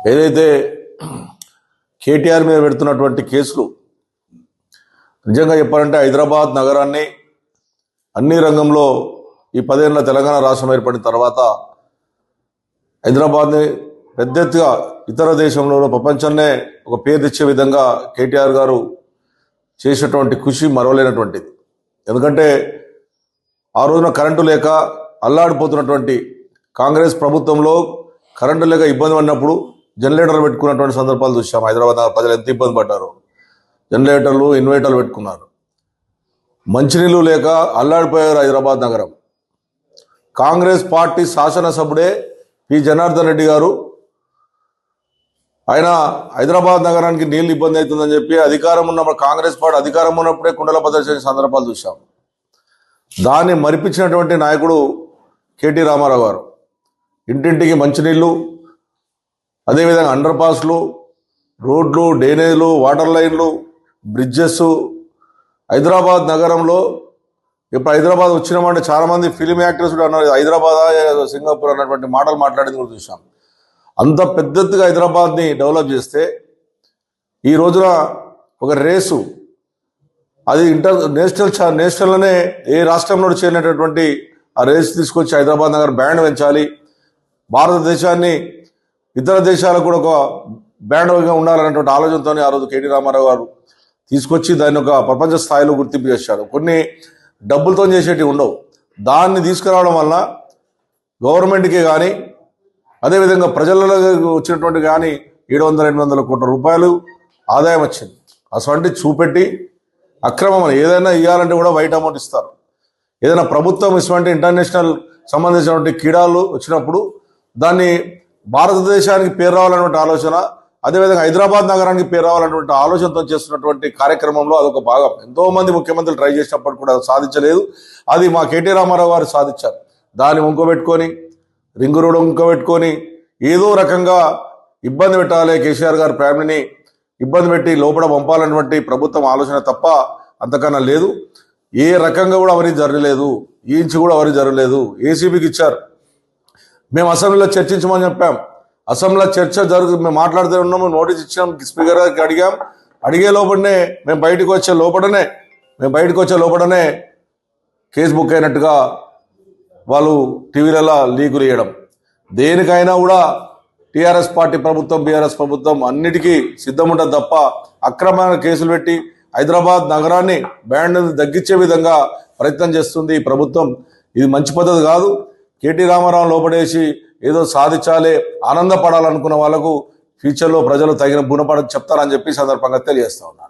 ఏదైతే కేటీఆర్ మీద పెడుతున్నటువంటి కేసులు నిజంగా చెప్పాలంటే హైదరాబాద్ నగరాన్ని అన్ని రంగంలో ఈ పదేళ్ళ తెలంగాణ రాష్ట్రం ఏర్పడిన తర్వాత హైదరాబాద్ని పెద్ద ఎత్తుగా ఇతర దేశంలో ప్రపంచాన్నే ఒక పేరు తెచ్చే విధంగా కేటీఆర్ గారు చేసినటువంటి కృషి మరవలేనటువంటిది. ఎందుకంటే ఆ రోజున కరెంటు లేక అల్లాడిపోతున్నటువంటి కాంగ్రెస్ ప్రభుత్వంలో కరెంటు లేక ఇబ్బంది పడినప్పుడు జనరేటర్లు పెట్టుకున్నటువంటి సందర్భాలు చూసాం హైదరాబాద్ ప్రజలు ఎంత ఇబ్బంది పడ్డారు? జనరేటర్లు ఇన్వర్టర్లు పెట్టుకున్నారు. మంచినీళ్ళు లేక అల్లాడిపోయారు హైదరాబాద్ నగరం. కాంగ్రెస్ పార్టీ శాసనసభ్యుడే పి. జనార్దన్ రెడ్డి గారు ఆయన హైదరాబాద్ నగరానికి నీళ్ళు ఇబ్బంది అవుతుందని చెప్పి అధికారం ఉన్నప్పుడు కాంగ్రెస్ పార్టీ అధికారం ఉన్నప్పుడే కుండల ప్రదర్శన సందర్భాలు చూసాం దాన్ని మరిపించినటువంటి నాయకుడు కేటీ రామారావు గారు. ఇంటింటికి మంచినీళ్ళు అదేవిధంగా అండర్ పాస్లు రోడ్లు డ్రైనేజ్లు వాటర్ లైన్లు బ్రిడ్జెస్ హైదరాబాద్ నగరంలో ఇప్పుడు హైదరాబాద్ వచ్చినామంటే చాలామంది ఫిలిం యాక్టర్స్ కూడా అన్నారు హైదరాబాద్ సింగపూర్ అన్నటువంటి మాటలు మాట్లాడింది కూడా చూసాం అంత పెద్ద ఎత్తుగా హైదరాబాద్ని డెవలప్ చేస్తే ఈ రోజున ఒక రేసు అది ఇంటర్ నేషనల్ నేషనల్లోనే ఏ రాష్ట్రంలో చేరినటువంటి ఆ రేస్ తీసుకొచ్చి హైదరాబాద్ నగర్ బ్యాండ్ పెంచాలి. భారతదేశాన్ని ఇతర దేశాలకు కూడా ఒక బ్యాండ్గా ఉండాలన్నటువంటి ఆలోచనతోనే ఆ రోజు కేటీ రామారావు గారు తీసుకొచ్చి దాన్ని ఒక ప్రపంచ స్థాయిలో గుర్తింపు చేశారు. కొన్ని డబ్బులతో చేసేటివి ఉండవు. దాన్ని తీసుకురావడం వల్ల గవర్నమెంట్కి కానీ అదేవిధంగా ప్రజలలో వచ్చినటువంటి కానీ ఏడు వందల ఎనిమిది వందల కోట్ల రూపాయలు ఆదాయం వచ్చింది. అటువంటి చూపెట్టి అక్రమం ఏదైనా ఇవ్వాలంటే కూడా వైట్ అమౌంట్ ఇస్తారు. ఏదైనా ప్రభుత్వం ఇటువంటి ఇంటర్నేషనల్ సంబంధించినటువంటి క్రీడలు వచ్చినప్పుడు దాన్ని భారతదేశానికి పేరు రావాలన్నటువంటి ఆలోచన అదేవిధంగా హైదరాబాద్ నగరానికి పేరు రావాలన్నటువంటి ఆలోచనతో చేస్తున్నటువంటి కార్యక్రమంలో అదొక భాగం. ఎంతో మంది ముఖ్యమంత్రులు ట్రై చేసినప్పుడు కూడా అది సాధించలేదు. అది మా కేటీ రామారావు గారు సాధించారు. దాన్ని ఉంకోబెట్టుకొని రింగు రోడ్ ఉంకోబెట్టుకొని ఏదో రకంగా ఇబ్బంది పెట్టాలి కేసీఆర్ గారి ఫ్యామిలీని ఇబ్బంది పెట్టి లోపల పంపాలన్నటువంటి ప్రభుత్వం ఆలోచన తప్ప అంతకన్నా లేదు. ఏ రకంగా కూడా అవన్నీ జరగలేదు. ఈ ఇంచు కూడా అవన్నీ జరగలేదు. ఏసీబీకి ఇచ్చారు. మేము అసెంబ్లీలో చర్చించమని చెప్పాం. అసెంబ్లీలో చర్చ జరుగు మేము మాట్లాడుతూ ఉన్నాము నోటీస్ ఇచ్చాం స్పీకర్ గారికి అడిగాం. అడిగే లోపలనే మేము బయటకు వచ్చే లోపలనే మేము బయటకు వచ్చే లోపలనే కేసు బుక్ అయినట్టుగా వాళ్ళు టీవీలలో లీకులు వేయడం దేనికైనా కూడా టీఆర్ఎస్ పార్టీ ప్రభుత్వం బీఆర్ఎస్ ప్రభుత్వం అన్నిటికీ సిద్ధం ఉంటుంది తప్ప అక్రమైన కేసులు పెట్టి హైదరాబాద్ నగరాన్ని బ్యాండ్ తగ్గించే విధంగా ప్రయత్నం చేస్తుంది ఈ ప్రభుత్వం. ఇది మంచి పద్ధతి కాదు. కేటీ రామారావు లోపడేసి ఏదో సాధించాలి ఆనందపడాలనుకున్న వాళ్ళకు ఫ్యూచర్లో ప్రజలు తగిన గుణపడ చెప్తారని చెప్పి సందర్భంగా తెలియజేస్తా ఉన్నాను.